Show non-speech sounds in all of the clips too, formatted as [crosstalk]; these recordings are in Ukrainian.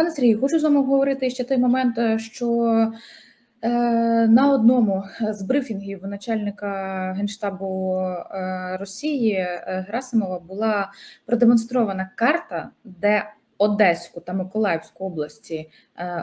Пане Сергію, хочу з вами говорити ще той момент, е, що е, на одному з брифінгів начальника генштабу е, Росії Грасимова була продемонстрована карта, де Одеську та Миколаївську області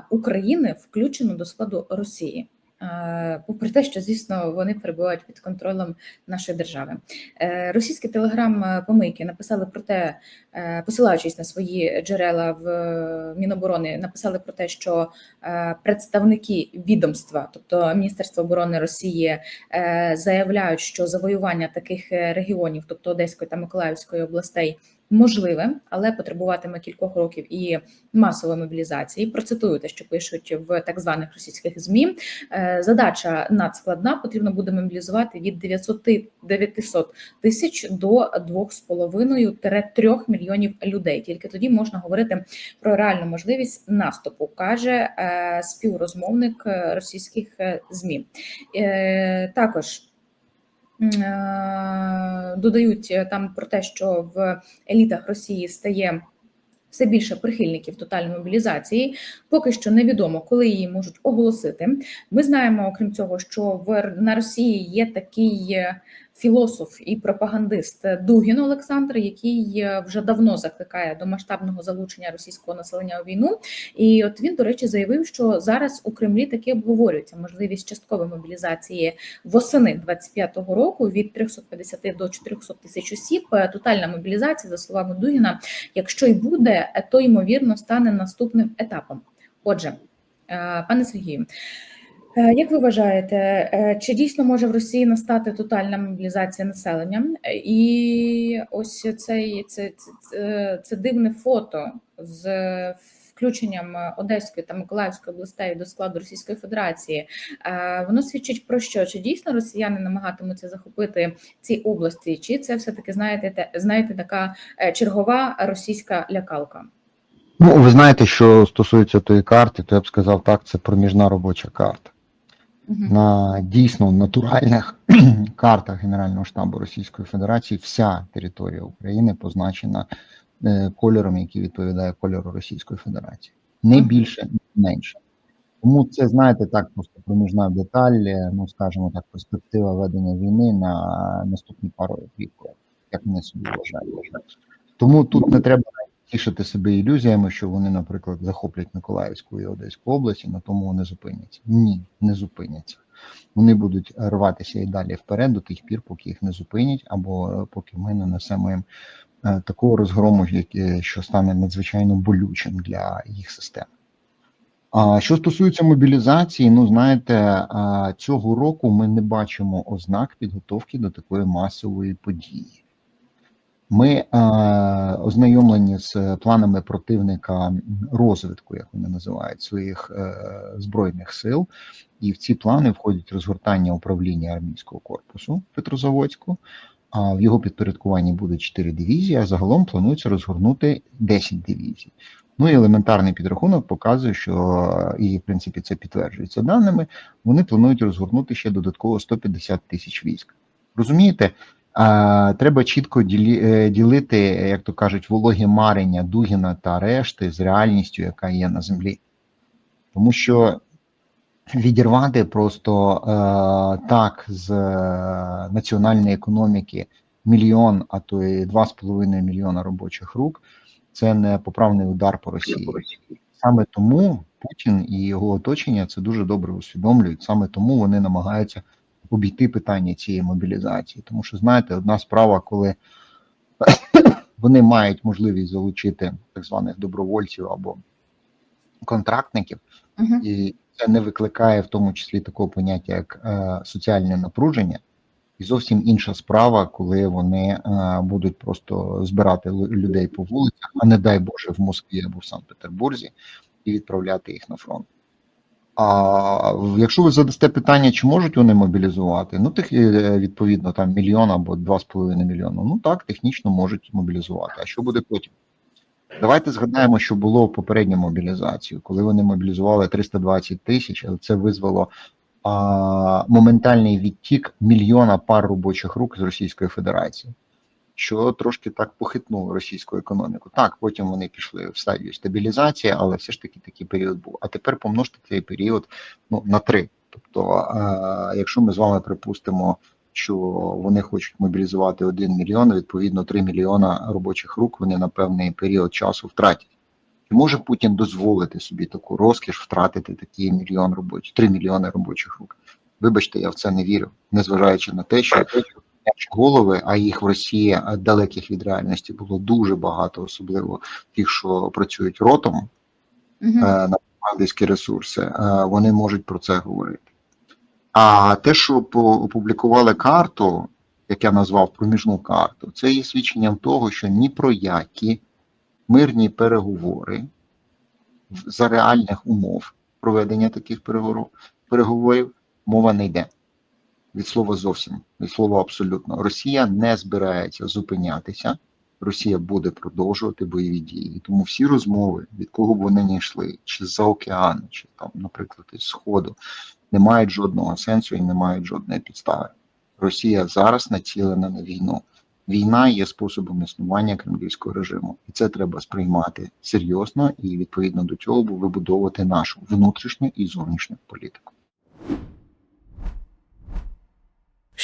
України включено до складу Росії. Е, Попри те, що звісно вони перебувають під контролем нашої держави, Е, російські телеграм-помийки написали про те, е, посилаючись на свої джерела в е, Міноборони, написали про те, що е, представники відомства, тобто Міністерство оборони Росії, е, заявляють, що завоювання таких е, регіонів, тобто Одеської та Миколаївської областей, можливе, але потребуватиме кількох років і масової мобілізації. Процитую те, що пишуть в так званих російських змі. Е, Задача надскладна. Потрібно буде мобілізувати від 900 900 тисяч до 2,5-3 мільйонів людей. Тільки тоді можна говорити про реальну можливість наступу, каже е, співрозмовник е, російських змі. Також. Е, Додають е, там про те, що в елітах Росії стає все більше прихильників тотальної мобілізації. Поки що невідомо, коли її можуть оголосити. Ми знаємо, окрім цього, що в на Росії є такий е, філософ і пропагандист Дугін Олександр, який е, вже давно закликає до масштабного залучення російського населення у війну. І от він, до речі, заявив, що зараз у Кремлі таки обговорюється можливість часткової мобілізації восени 25-го року від 350 до 400 тисяч осіб. Е, Тотальна мобілізація, за словами Дугіна, якщо й буде, е, то ймовірно стане наступним етапом. Отже, пане Сергію, як ви вважаєте, е, чи дійсно може в Росії настати тотальна мобілізація населення? Е, І ось цей це, це, це, дивне фото з включенням Одеської та Миколаївської областей до складу Російської Федерації. Е, Воно свідчить про що? Чи дійсно росіяни намагатимуться захопити ці області, чи це все таки знаєте, те- знаєте, така е, чергова російська лякалка? Ну, ви знаєте, що стосується тої карти, то я б сказав так, це проміжна робоча карта. На дійсно натуральних [clears throat] картах Генерального штабу Російської Федерації вся територія України позначена е, кольором, який відповідає кольору Російської Федерації. Не більше, не менше. Тому це, знаєте, так просто проміжна деталь, е, ну скажімо так, перспектива ведення війни на наступні пару років, як вони собі вважають. Тому тут не треба тішити себе ілюзіями, що вони, наприклад, захоплять Миколаївську і Одеську області, на тому вони зупиняться. Ні, не зупиняться. Вони будуть рватися і далі вперед до тих пір, поки їх не зупинять, або е, поки ми не несемо їм е, такого розгрому, що стане надзвичайно болючим для їх систем. А що стосується мобілізації, ну знаєте, цього року ми не бачимо ознак підготовки до такої масової події. Ми е, ознайомлені з планами противника розвитку, як вони називають, своїх е, збройних сил, і в ці плани входять розгортання управління армійського корпусу Петрозаводську. А в його підпорядкуванні буде 4 дивізії, а загалом планується розгорнути 10 дивізій. Ну і елементарний підрахунок показує, що і в принципі це підтверджується даними. Вони планують розгорнути ще додатково 150 тисяч військ. Розумієте? Треба чітко е, ділити, як то кажуть, вологі марення Дугіна та решти з реальністю, яка є на землі. Тому що відірвати просто е, так з е, національної економіки мільйон, а то і 2,5 мільйона робочих рук це не поправний удар по Росії. Саме тому Путін і його оточення це дуже добре усвідомлюють. Саме тому вони намагаються обійти питання цієї мобілізації. Тому що, знаєте, одна справа, коли [coughs] вони мають можливість залучити так званих добровольців або контрактників, Мгм. і це не викликає в тому числі такого поняття, як е, соціальне напруження. І зовсім інша справа, коли вони е, будуть просто збирати людей по вулицях, а не дай Боже в Москві або в Санкт-Петербурзі, і відправляти їх на фронт. А якщо ви задасте питання, чи можуть вони мобілізувати, ну тих е, відповідно там мільйон або два з половиною мільйона. Ну так, технічно можуть мобілізувати. А що буде потім? Давайте згадаємо, що було в попередню мобілізацію, коли вони мобілізували 320 тисяч, але це визвало а, моментальний відтік мільйона пар робочих рук з Російської Федерації. Що трошки так похитнуло російську економіку. Так, потім вони пішли в стадію стабілізації, але все ж таки такий період був. А тепер помножте цей період ну, на три. Тобто, е, якщо ми з вами припустимо, що вони хочуть мобілізувати 1 мільйон, відповідно 3 мільйона робочих рук вони на певний період часу втратять. Чи може Путін дозволити собі таку розкіш втратити такий мільйон робочих, 3 мільйони робочих рук? Вибачте, я в це не вірю, незважаючи на те, що наші голови, а їх в Росії е, далеких від реальності було дуже багато, особливо тих, що працюють ротом Мгм. е, на пропагандистські ресурси, е, вони можуть про це говорити. А те, що опублікували карту, як я назвав проміжну карту, це є свідченням того, що ні про які мирні переговори за реальних умов проведення таких переговорів мова не йде. Від слова зовсім, від слова абсолютно. Росія не збирається зупинятися. Росія буде продовжувати бойові дії. І тому всі розмови, від кого б вони не йшли, чи з-за океану, чи там, наприклад, із Сходу, не мають жодного сенсу і не мають жодної підстави. Росія зараз націлена на війну. Війна є способом існування кремлівського режиму, і це треба сприймати серйозно і відповідно до цього вибудовувати нашу внутрішню і зовнішню політику.